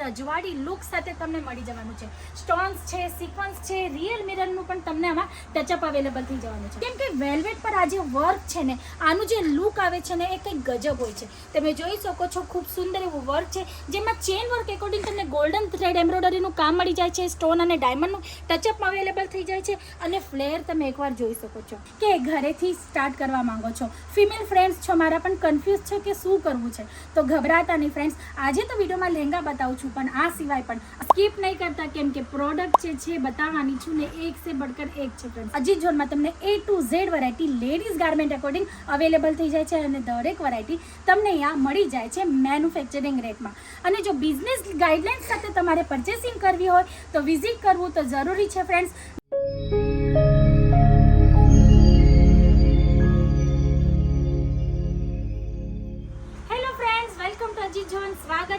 રજવાડી લુક સાથે તમને મળી જવાનું છે. સ્ટોન્સ છે સિક્વન્સ છે રિયલ મિરરનું પણ તમને આમાં ટચઅપ અવેલેબલ થઈ જવાનું છે. કેમ કે વેલ્વેટ પર આ જે વર્ક છે ને, આનું જે લુક આવે છે ને, એ કંઈક ગજબ હોય છે. તમે જોઈ શકો છો ખૂબ સુંદર એવું વર્ક છે, જેમાં ચેન વર્ક એકોર્ડિંગ તમને ગોલ્ડન થ્રેડ એમ્બ્રોઇડરીનું કામ મળી જાય છે સ્ટોન અને ડાયમંડનું ટચઅપ અવેલેબલ થઈ જાય છે, અને ફ્લેર તમે એકવાર જોઈ શકો છો. કે ઘરેથી સ્ટાર્ટ કરવા માંગો છો. ફિમેલ ફ્રેન્ડ્સ છો, મારા પણ કન્ફ્યુઝ છે કે શું કરવું છે. તો ગભરાતા નહીં ફ્રેન્ડ્સ આજે તો વિડીયોમાં લહેંગા બતાવું છું, પણ આ સિવાય પણ સ્કીપ નહીં કરતા કેમ કે પ્રોડક્ટ જે છે બતાવવાની છું ને એક સે બડકર એક છે ફ્રેન્ડ અજીત ઝોનમાં તમને A to Z variety ladies garment according available થઈ જાય છે અને દરેક વેરાયટી તમને અહીંયા મળી જાય છે મેન્યુફેક્ચરિંગ રેટમાં અને જો બિઝનેસ ગાઈડલાઇન્સ સાથે તમારે પરચેસિંગ કરવી હોય તો વિઝિટ કરવું તો જરૂરી છે ફ્રેન્ડ્સ હેલો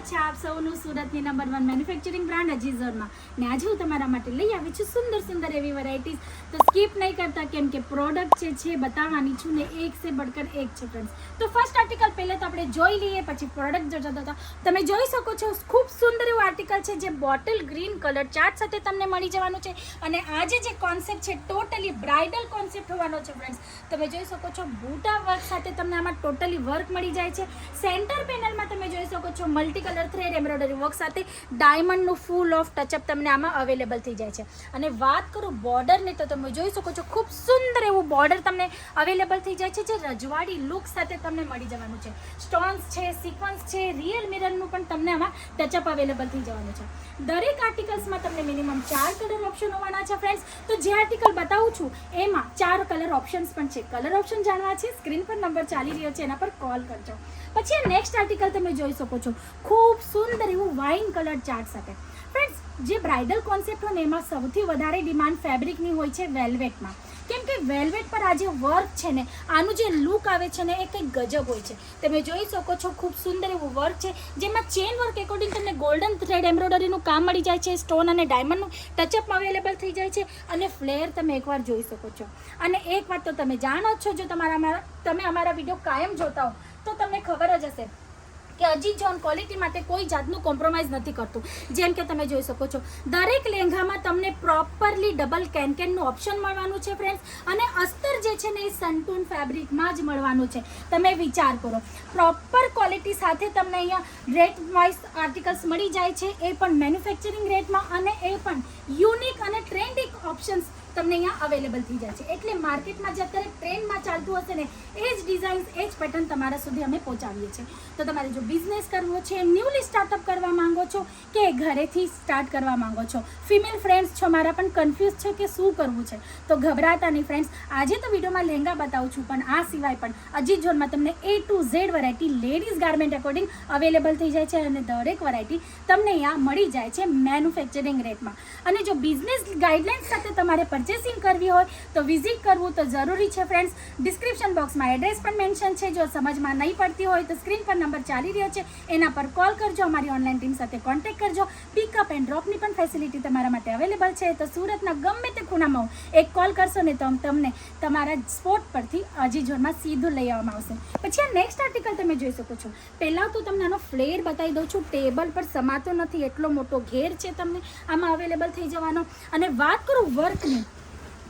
છે આપ સૌનું સુરતની number one manufacturing brand Ajit ઝોનમાં. ને આજે હું તમારા માટે લઈ આવી છું સુંદર સુંદર એવી વેરાયટીઝ તો સ્કીપ નહીં કરતા કેમ કે પ્રોડક્ટ જે છે બતાવવાની છું ને એક સે બડકર એક છે ફ્રેન્ડ્સ તો ફર્સ્ટ આર્ટિકલ પહેલે તો આપણે જોઈ લઈએ, પછી પ્રોડક્ટ જોતા હતા તમે જોઈ શકો છો ખૂબ સુંદર એવું આર્ટિકલ છે જે બોટલ ગ્રીન કલર ચાર્ટ સાથે તમને મળી જવાનું છે. અને આજે જે કોન્સેપ્ટ છે ટોટલી બ્રાઇડલ કોન્સેપ્ટ હોવાનો છે ફ્રેન્ડ્સ તમે જોઈ શકો છો બૂટા વર્ક સાથે તમને આમાં ટોટલી વર્ક મળી જાય છે. સેન્ટર પેનલમાં તમે જોઈ શકો છો multi colour thread embroidery work સાથે ડાયમંડનું ફૂલ ઓફ ટચઅપ તમને આમાં અવેલેબલ થઈ જાય છે. અને વાત કરું બોર્ડરની તો તમે જોઈ શકો છો, ખૂબ સુંદર એવું બોર્ડર તમને અવેલેબલ થઈ જાય છે, જે રજવાડી લુક સાથે તમને મળી જવાનું છે. સ્ટોન્સ છે સિક્વન્સ છે રિયલ મિરરનું પણ તમને આમાં ટચઅપ અવેલેબલ થઈ જવાનું છે. દરેક આર્ટિકલ્સમાં તમને મિનિમમ ચાર કલર ઓપ્શન હોવાના છે ફ્રેન્ડ્સ તો જે આર્ટિકલ બતાવું છું, એમાં ચાર કલર ઓપ્શન્સ પણ છે. કલર ઓપ્શન જાણવા છે સ્ક્રીન પર નંબર ચાલી રહ્યો છે, એના પર કોલ કરજો. પછી નેક્સ્ટ આર્ટિકલ તમે જોઈ શકો છો. ખૂબ સુંદર એવું વાઇન કલર ચાર્ટ સાથે ફ્રેન્ડ્સ જે બ્રાઇડલ કોન્સેપ્ટ હોય ને, એમાં સૌથી વધારે ડિમાન્ડ ફેબ્રિકની હોય છે વેલ્વેટમાં કેમ કે વેલ્વેટ પર આ જે વર્ક છે ને, આનું જે લુક આવે છે ને, એ કંઈક ગજબ હોય છે. તમે જોઈ શકો છો ખૂબ સુંદર એવું વર્ક છે, જેમાં ચેન વર્ક એકોર્ડિંગ તમને ગોલ્ડન થ્રેડ એમ્બ્રોઇડરીનું કામ મળી જાય છે સ્ટોન અને ડાયમંડનું ટચઅપ અવેલેબલ થઈ જાય છે, અને ફ્લેર તમે એકવાર જોઈ શકો છો. અને એક વાત તો તમે જાણો છો, જો તમારા તમે અમારા વીડિયો કાયમ જોતા હો, તો તમને ખબર જ હશે. કે અજીત જોન ક્વોલિટી માટે કોઈ જાતનું કોમ્પ્રોમાઇઝ નથી કરતું. જેમ કે તમે જોઈ શકો છો. દરેક લેંઘામાં તમને પ્રોપરલી ડબલ કેનકેનનું ઓપ્શન મળવાનું છે ફ્રેન્ડ્સ અને અસ્તર જે છે ને એ સંટૂન ફેબ્રિકમાં જ મળવાનું છે. તમે વિચાર કરો. પ્રોપર ક્વોલિટી સાથે તમને અહીંયા રેટ વાઇઝ આર્ટિકલ્સ મળી જાય છે. એ પણ મેન્યુફેક્ચરિંગ રેટમાં અને એ પણ યુનિક અને ટ્રેન્ડિંગ ઓપ્શન્સ તમને અહીંયા અવેલેબલ થઈ જાય છે. એટલે માર્કેટમાં જે અત્યારે ટ્રેન્ડમાં ચાલતું હશે ને, એ જ ડિઝાઇન્સ એ જ પેટર્ન તમારા સુધી અમે પહોંચાડીએ છીએ. તો તમારે જો બિઝનેસ કરવો છે ન્યૂલી સ્ટાર્ટઅપ કરવા માંગો છો કે ઘરેથી સ્ટાર્ટ કરવા માંગો છો? ફિમેલ ફ્રેન્ડ્સ છો, મારા પણ કન્ફ્યુઝ છે કે શું કરવું છે? તો ગભરાતા નહીં ફ્રેન્ડ્સ આજે તો વિડીયોમાં લહેંગા બતાવું છું, પણ આ સિવાય પણ અજીત ઝોનમાં તમને A to Z variety ladies garment according available થઈ જાય છે અને દરેક વેરાયટી તમને અહીંયા મળી જાય છે મેન્યુફેક્ચરિંગ રેટમાં અને જો બિઝનેસ ગાઈડલાઇન્સ સાથે તમારે પરચેસિંગ કરવી હોય તો વિઝિટ કરવું તો જરૂરી છે ફ્રેન્ડ્સ ડિસ્ક્રિપ્શન બોક્સમાં એડ્રેસ પણ મેન્શન છે. જો સમજમાં નહીં પડતી હોય તો સ્ક્રીન પર નંબર ચાલી રહ્યો છે. એના પર કોલ કરજો. અમારી ઓનલાઈન ટીમ સાથે કોન્ટેક્ટ કરજો. પિકઅપ એન્ડ ડ્રોપની પણ ફેસિલિટી તમારા માટે અવેલેબલ છે. તો સુરતના ગમે તે ખૂણામાં હું એક કોલ કરશો ને તો તમને તમારા સ્પોટ પરથી અજી ઝોનમાં સીધું લઈ આવવામાં આવશે. પછી આ નેક્સ્ટ આર્ટિકલ તમે જોઈ શકો છો. પહેલાં તો તમને આનો ફ્લેર બતાવી દઉં છું. ટેબલ પર સમાતો નથી. એટલો મોટો ઘેર છે તમને. આમાં અવેલેબલ થઈ જવાનો. અને વાત કરું વર્કની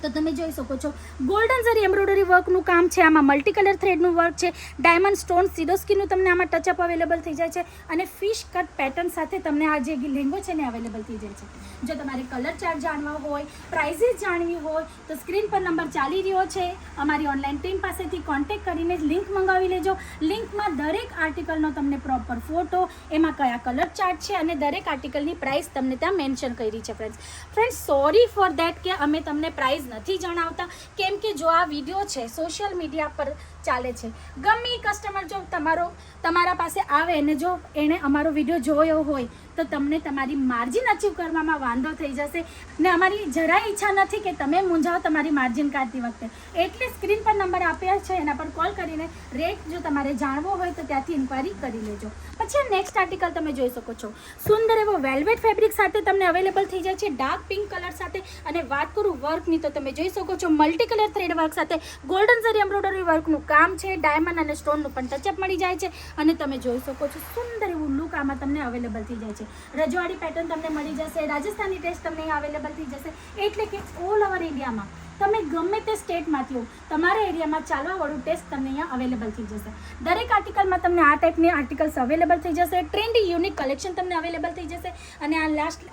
તો તમે જોઈ શકો છો. ગોલ્ડન ઝરી એમ્બ્રોઇડરી વર્કનું કામ છે. આમાં મલ્ટી કલર થ્રેડનું વર્ક છે. ડાયમંડ સ્ટોન સિરોસ્કીનું તમને આમાં ટચઅપ અવેલેબલ થઈ જાય છે. અને ફિશ કટ પેટર્ન સાથે તમને આ જે લહેંગો છે ને અવેલેબલ થઈ જાય છે. જો તમારે કલર ચાર્ટ જાણવા હોય પ્રાઇઝીસ જાણવી હોય, તો સ્ક્રીન પર નંબર ચાલી રહ્યો છે. અમારી ઓનલાઈન ટીમ પાસેથી કોન્ટેક કરીને લિંક મંગાવી લેજો. લિંકમાં દરેક આર્ટિકલનો તમને પ્રોપર ફોટો એમાં કયા કલર ચાર્ટ છે અને દરેક આર્ટિકલની પ્રાઇસ તમને ત્યાં મેન્શન કરી છે friends friends sorry for that કે અમે તમને પ્રાઇસ નથી જણાવતા. કેમ કે જો આ વીડિયો છે સોશિયલ મીડિયા પર ચાલે છે. ગમે કસ્ટમર જો તમારો, તમારા પાસે આવે અને જો એણે અમારો વીડિયો જોયો હોય, તો તમને તમારી માર્જિન અચીવ કરવામાં વાંધો થઈ જશે. ને અમારી જરાય ઈચ્છા નથી કે તમે મૂંઝાઓ તમારી માર્જિન કાઢતી વખતે. એટલે સ્ક્રીન પર નંબર આપ્યા છે, એના પર કોલ કરીને રેટ જો તમારે જાણવો હોય તો ત્યાંથી ઇન્ક્વાયરી કરી લેજો. પછી નેક્સ્ટ આર્ટિકલ તમે જોઈ શકો છો. સુંદર એવો વેલ્વેટ ફેબ્રિક સાથે તમને અવેલેબલ થઈ જાય છે ડાર્ક પિંક કલર સાથે. અને વાત કરું વર્કની તો તમે જોઈ શકો છો મલ્ટી કલર થ્રેડ વર્ક સાથે ગોલ્ડન ઝરી એમ્બ્રોઇડરી વર્કનું કામ છે, ડાયમંડ અને સ્ટોનનું પણ ટચઅપ મળી જાય છે અને તમે જોઈ શકો છો સુંદર એવું લુક આમાં તમને અવેલેબલ થઈ જાય છે. રજવાડી પેટર્ન તમને મળી જશે, રાજસ્થાની ટેસ્ટ તમને અવેલેબલ થઈ જશે, એટલે કે ઓલ ઓવર ઇન્ડિયામાં તમે ગમે તે સ્ટેટમાંથી હો, તમારા એરિયામાં ચાલવાવાળું ટેસ્ટ તમને અહીંયા અવેલેબલ થઈ જશે. દરેક આર્ટિકલમાં તમને આ ટાઈપની આર્ટિકલ્સ અવેલેબલ થઈ જશે ટ્રેન્ડી યુનિક કલેક્શન તમને અવેલેબલ થઈ જશે અને આ લાસ્ટ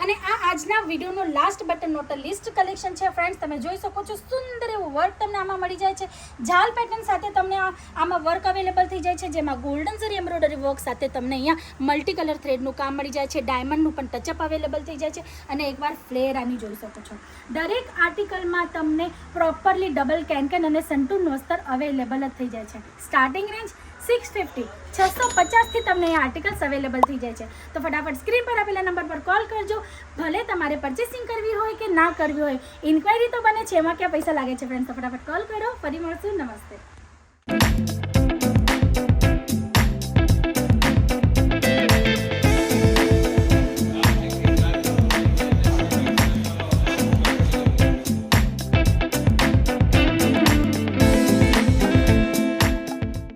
અને આ આજના વિડીયોનો last but not least collection છે ફ્રેન્ડ્સ તમે જોઈ શકો છો, સુંદર એવું વર્ક તમને આમાં મળી જાય છે. જાલ પેટર્ન સાથે તમને આમાં વર્ક અવેલેબલ થઈ જાય છે, જેમાં ગોલ્ડન ઝરી એમ્બ્રોઇડરી વર્ક સાથે તમને અહીંયા મલ્ટી કલર થ્રેડનું કામ મળી જાય છે ડાયમંડનું પણ ટચઅપ અવેલેબલ થઈ જાય છે, અને એકવાર ફ્લેર આની જોઈ શકો છો. દરેક આર્ટિકલમાં તમને પ્રોપરલી ડબલ કેનકેન અને સંટૂરનું અસ્તર અવેલેબલ જ થઈ જાય છે. સ્ટાર્ટિંગ રેન્જ સિક્સ ફિફ્ટી છસો પચાસથી તમને એ આર્ટિકલ્સ અવેલેબલ થઈ જાય છે. તો ફટાફટ સ્ક્રીન પર આપેલા નંબર પર કોલ કરજો. ભલે તમારે પરચેસિંગ કરવી હોય કે ના કરવી હોય ઇન્ક્વાયરી તો બને છે, એમાં ક્યાં પૈસા લાગે છે ફ્રેન્ડ્સ તો ફટાફટ કોલ કરો. ફરી મળશું. નમસ્તે.